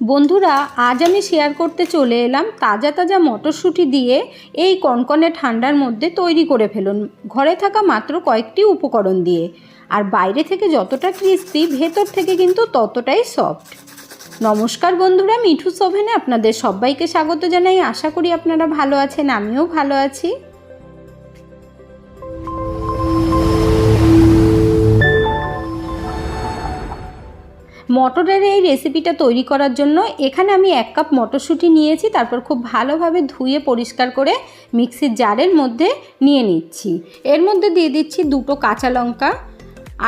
বন্ধুরা, আজ আমি শেয়ার করতে চলে এলাম তাজা তাজা মটরশুঁটি দিয়ে এই কনকনে ঠান্ডার মধ্যে তৈরি করে ফেলুন। ঘরে থাকা মাত্র কয়েকটি উপকরণ দিয়ে। আর বাইরে থেকে যতটা ক্রিস্পি ভেতর থেকে কিন্তু ততটাই সফট নমস্কার বন্ধুরা, মিঠু সোভেনে আপনাদের সবাইকে স্বাগত জানাই। আশা করি আপনারা ভালো আছেন, আমিও ভালো আছি। মটরের এই রেসিপিটা তৈরি করার জন্য এখানে আমি এক কাপ মটরশুঁটি নিয়েছি, তারপর খুব ভালোভাবে ধুয়ে পরিষ্কার করে মিক্সির জারের মধ্যে নিয়ে নিচ্ছি। এর মধ্যে দিয়ে দিচ্ছি দুটো কাঁচা লঙ্কা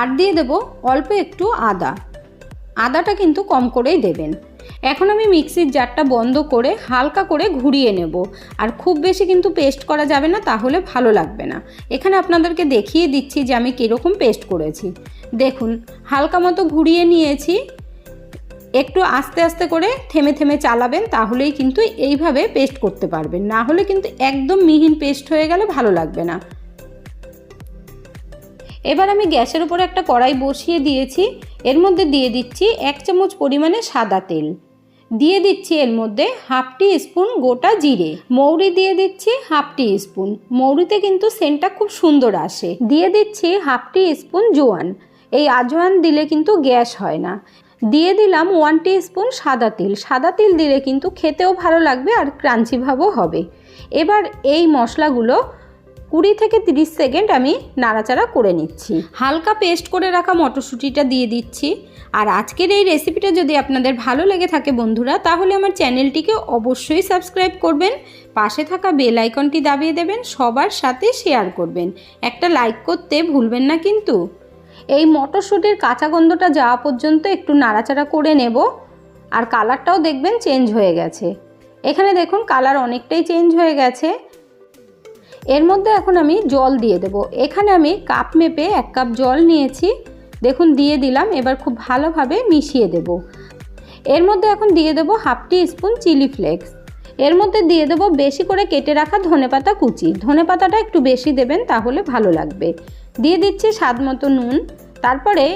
আর দিয়ে দেবো অল্প একটু আদা। আদাটা কিন্তু কম করেই দেবেন। এখন আমি মিক্সির জারটা বন্ধ করে হালকা করে ঘুরিয়ে নেব। আর খুব বেশি কিন্তু পেস্ট করা যাবে না, তাহলে ভালো লাগবে না। এখানে আপনাদেরকে দেখিয়ে দিচ্ছি যে আমি কীরকম পেস্ট করেছি। দেখুন, হালকা মতো ঘুরিয়ে নিয়েছি। একটু আস্তে আস্তে করে থেমে থেমে চালাবেন, তাহলেই কিন্তু এইভাবে পেস্ট করতে পারবেন। না হলে কিন্তু একদম মিহিন পেস্ট হয়ে গেলে ভালো লাগবে না। এবার আমি গ্যাসের উপর একটা কড়াই বসিয়ে দিয়েছি। এর মধ্যে দিয়ে দিচ্ছি এক চামচ পরিমাণে সাদা তেল। দিয়ে দিচ্ছি এর মধ্যে হাফ টি স্পুন গোটা জিরে। মৌরি দিয়ে দিচ্ছি হাফ টি স্পুন মৌরিতে কিন্তু সেন্টটা খুব সুন্দর আসে। দিয়ে দিচ্ছি হাফ টি স্পুন জোয়ান। এই আজওয়ান দিলে কিন্তু গ্যাস হয় না। দিয়ে দিলাম ওয়ান টি স্পুন সাদা তিল। সাদা তিল দিলে কিন্তু খেতেও ভালো লাগবে আর ক্রাঞ্চি ভাবও হবে। এবার এই মশলাগুলো কুড়ি থেকে তিরিশ সেকেন্ড আমি নাড়াচাড়া করে নিচ্ছি। হালকা পেস্ট করে রাখা মটরশুঁটিটা দিয়ে দিচ্ছি। আর আজকের এই রেসিপিটা যদি আপনাদের ভালো লেগে থাকে বন্ধুরা, তাহলে আমার চ্যানেলটিকে অবশ্যই সাবস্ক্রাইব করবেন, পাশে থাকা বেল আইকনটি দাবিয়ে দেবেন, সবার সাথে শেয়ার করবেন। একটা লাইক করতে ভুলবেন না কিন্তু। এই মটরশুঁটির কাঁচা গন্ধটা যাওয়া পর্যন্ত একটু নাড়াচাড়া করে নেব। আর কালারটাও দেখবেন চেঞ্জ হয়ে গেছে। এখানে দেখুন কালার অনেকটাই চেঞ্জ হয়ে গেছে। এর মধ্যে এখন আমি জল দিয়ে দেব। এখানে আমি কাপ মেপে এক কাপ জল নিয়েছি। দেখুন দিয়ে দিলাম, এবার খুব ভালোভাবে মিশিয়ে দেব। এর মধ্যে এখন দিয়ে দেবো half teaspoon chilli flakes. এর মধ্যে দিয়ে দেবো বেশি করে কেটে রাখা ধনেপাতা কুচি। ধনেপাতাটা একটু বেশি দেবেন, তাহলে ভালো লাগবে। দিয়ে দিচ্ছি স্বাদ মতো নুন। তারপরে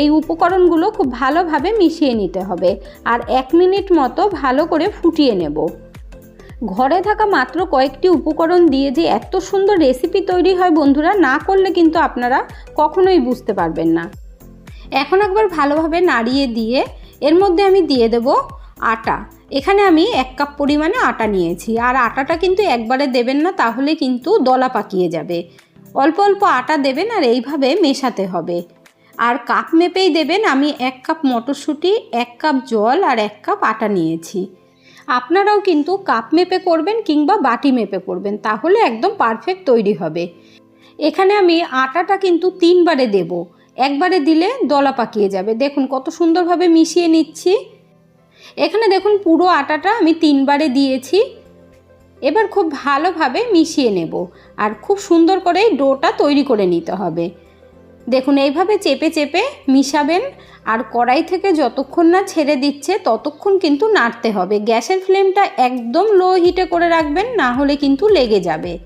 এই উপকরণগুলো খুব ভালোভাবে মিশিয়ে নিতে হবে আর এক মিনিট মতো ভালো করে ফুটিয়ে নেব। ঘরে থাকা মাত্র কয়েকটি উপকরণ দিয়ে যে এত সুন্দর রেসিপি তৈরি হয় বন্ধুরা, না করলে কিন্তু আপনারা কখনোই বুঝতে পারবেন না। এখন একবার ভালোভাবে নাড়িয়ে দিয়ে এর মধ্যে আমি দিয়ে দেব আটা। এখানে আমি এক কাপ পরিমাণে আটা নিয়েছি। আর আটাটা কিন্তু একবারে দেবেন না, তাহলে কিন্তু দলা পাকিয়ে যাবে। অল্প অল্প আটা দেবেন আর এইভাবে মেশাতে হবে। আর কাপ মেপেই দেবেন, আমি এক কাপ মটরশুঁটি, এক কাপ জল আর এক কাপ আটা নিয়েছি। আপনারাও কিন্তু কাপ মেপে করবেন কিংবা বাটি মেপে করবেন, তাহলে একদম পারফেক্ট তৈরি হবে। এখানে আমি আটাটা কিন্তু তিনবারে দেব। একবারে দিলে দলা পাকিয়ে যাবে। দেখুন কত সুন্দরভাবে মিশিয়ে নিচ্ছি। এখানে দেখুন পুরো আটাটা আমি তিনবারে দিয়েছি। এবার খুব ভালোভাবে মিশিয়ে নেব আর খুব সুন্দর করে ডোটা তৈরি করে নিতে হবে। দেখুন, এইভাবে চেপে চেপে মিশাবেন আর কড়াই থেকে যতক্ষণ না ছেড়ে দিচ্ছে ততক্ষণ কিন্তু নাড়তে হবে। গ্যাসের ফ্লেমটা একদম লো হিটে করে রাখবেন, না হলে কিন্তু লেগে যাবে।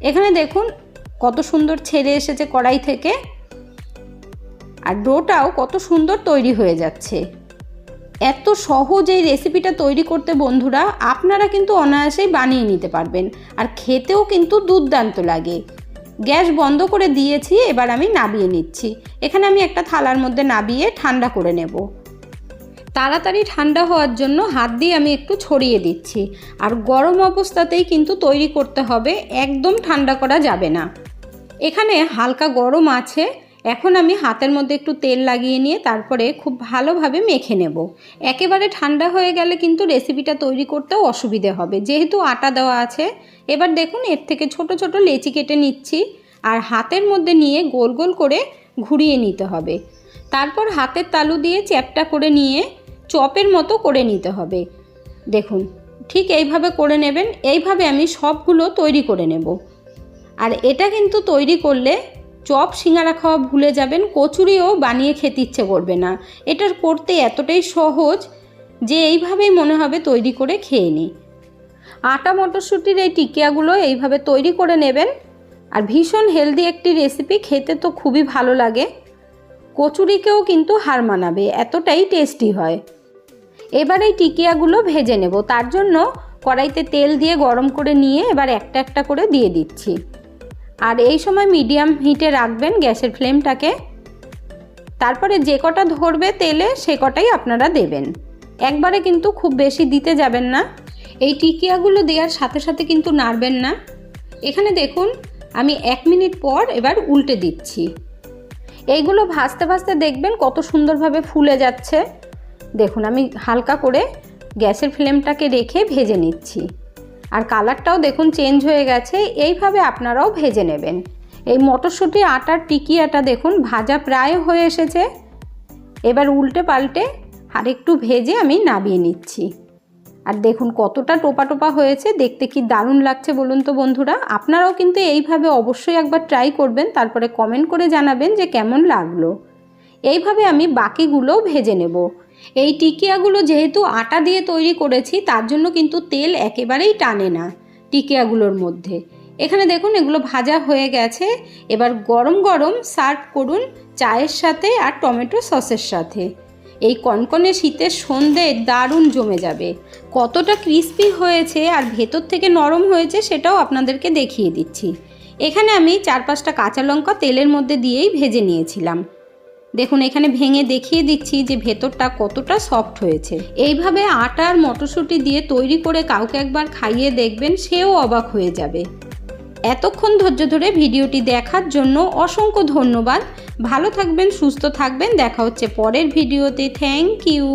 এখানে দেখুন কত সুন্দর ছেড়ে এসেছে কড়াই থেকে। আর ডোটাও কত সুন্দর তৈরি হয়ে যাচ্ছে। এত সহজ এই রেসিপিটা তৈরি করতে বন্ধুরা, আপনারা কিন্তু অনায়াসেই বানিয়ে নিতে পারবেন। আর খেতেও কিন্তু দুর্দান্ত লাগে। গ্যাস বন্ধ করে দিয়েছি, এবার আমি নাবিয়ে নিচ্ছি। এখানে আমি একটা থালার মধ্যে নাবিয়ে ঠান্ডা করে নেব। তাড়াতাড়ি ঠান্ডা হওয়ার জন্য হাত দিয়ে আমি একটু ছড়িয়ে দিচ্ছি। আর গরম অবস্থাতেই কিন্তু তৈরি করতে হবে, একদম ঠান্ডা করা যাবে না। এখানে হালকা গরম আছে। এখন আমি হাতের মধ্যে একটু তেল লাগিয়ে নিয়ে তারপরে খুব ভালোভাবে মেখে নেব। একেবারে ঠান্ডা হয়ে গেলে কিন্তু রেসিপিটা তৈরি করতেও অসুবিধে হবে। যেহেতু আটা দেওয়া আছে, এবার দেখুন এর থেকে ছোট ছোট লেচি কেটে নিচ্ছি আর হাতের মধ্যে নিয়ে গোল গোল করে ঘুরিয়ে নিতে হবে। তারপর হাতের তালু দিয়ে চ্যাপটা করে নিয়ে চপের মতো করে নিতে হবে। দেখুন, ঠিক এইভাবে করে নেবেন, এইভাবে আমি সবগুলো তৈরি করে নেব। আর এটা কিন্তু তৈরি করলে চপ, সিঙ্গারা খাওয়া ভুলে যাবেন, কচুরিও বানিয়ে খেতে ইচ্ছে করবে না। এটার করতে এতটাই সহজ যে এইভাবেই মনে হবে তৈরি করে খেয়ে নিই আটা মটরশুঁটির এই টিকিয়াগুলো এইভাবে তৈরি করে নেবেন। আর ভীষণ হেলদি একটি রেসিপি, খেতে তো খুবই ভালো লাগে। কচুরিকেও কিন্তু হার মানাবে, এতটাই টেস্টি হয়। এবার এই টিকিয়াগুলো ভেজে নেব। তার জন্য কড়াইতে তেল দিয়ে গরম করে নিয়ে এবার একটা একটা করে দিয়ে দিচ্ছি। আর এই সময় মিডিয়াম হিটে রাখবেন গ্যাসের ফ্লেমটাকে। তারপরে যে কটা ধরবে তেলে, সে কটাই আপনারা দেবেন। একবারে কিন্তু খুব বেশি দিতে যাবেন না। এই টিকিয়াগুলো দেওয়ার সাথে সাথে কিন্তু নাড়বেন না। এখানে দেখুন, আমি এক মিনিট পর এবার উল্টে দিচ্ছি। এইগুলো ভাজতে ভাজতে দেখবেন কত সুন্দরভাবে ফুলে যাচ্ছে। দেখুন, আমি হালকা করে গ্যাসের ফ্লেমটাকে রেখে ভেজে নিচ্ছি। আর কালারটাও দেখুন চেঞ্জ হয়ে গেছে, এইভাবে আপনারাও ভেজে নেবেন। এই মটরশুঁটি আটার টিকিয়াটা দেখুন ভাজা প্রায় হয়ে এসেছে। এবার উল্টে পাল্টে আর একটু ভেজে আমি নামিয়ে নিচ্ছি। আর দেখুন কতটা টোপা টোপা হয়েছে, দেখতে কি দারুণ লাগছে বলুন তো বন্ধুরা। আপনারাও কিন্তু এইভাবে অবশ্যই একবার ট্রাই করবেন, তারপরে কমেন্ট করে জানাবেন যে কেমন লাগল। এইভাবে আমি বাকিগুলোও ভেজে নেব। এই টিকিয়াগুলো যেহেতু আটা দিয়ে তৈরি করেছি, তার জন্য কিন্তু তেল একেবারেই টানে না টিকিয়াগুলোর মধ্যে। এখানে দেখুন, এগুলো ভাজা হয়ে গেছে। এবার গরম গরম সার্ভ করুন চায়ের সাথে আর টমেটো সসের সাথে। এই কনকনে শীতের সন্ধে দারুণ জমে যাবে। কতটা ক্রিস্পি হয়েছে আর ভেতর থেকে নরম হয়েছে সেটাও আপনাদেরকে দেখিয়ে দিচ্ছি। এখানে আমি চার পাঁচটা কাঁচা লঙ্কা তেলের মধ্যে দিয়েই ভেজে নিয়েছিলাম। দেখুন, এখানে ভেঙে দেখিয়ে দিচ্ছি যে ভেতরটা কতটা সফট হয়েছে। এইভাবে আটা আর মটরশুঁটি দিয়ে তৈরি করে কাউকে একবার খাইয়ে দেখবেন, সেও অবাক হয়ে যাবে। এতক্ষণ ধৈর্য ধরে ভিডিওটি দেখার জন্য অসংখ্য ধন্যবাদ। ভালো থাকবেন, সুস্থ থাকবেন। দেখা হচ্ছে পরের ভিডিওতে। Thank you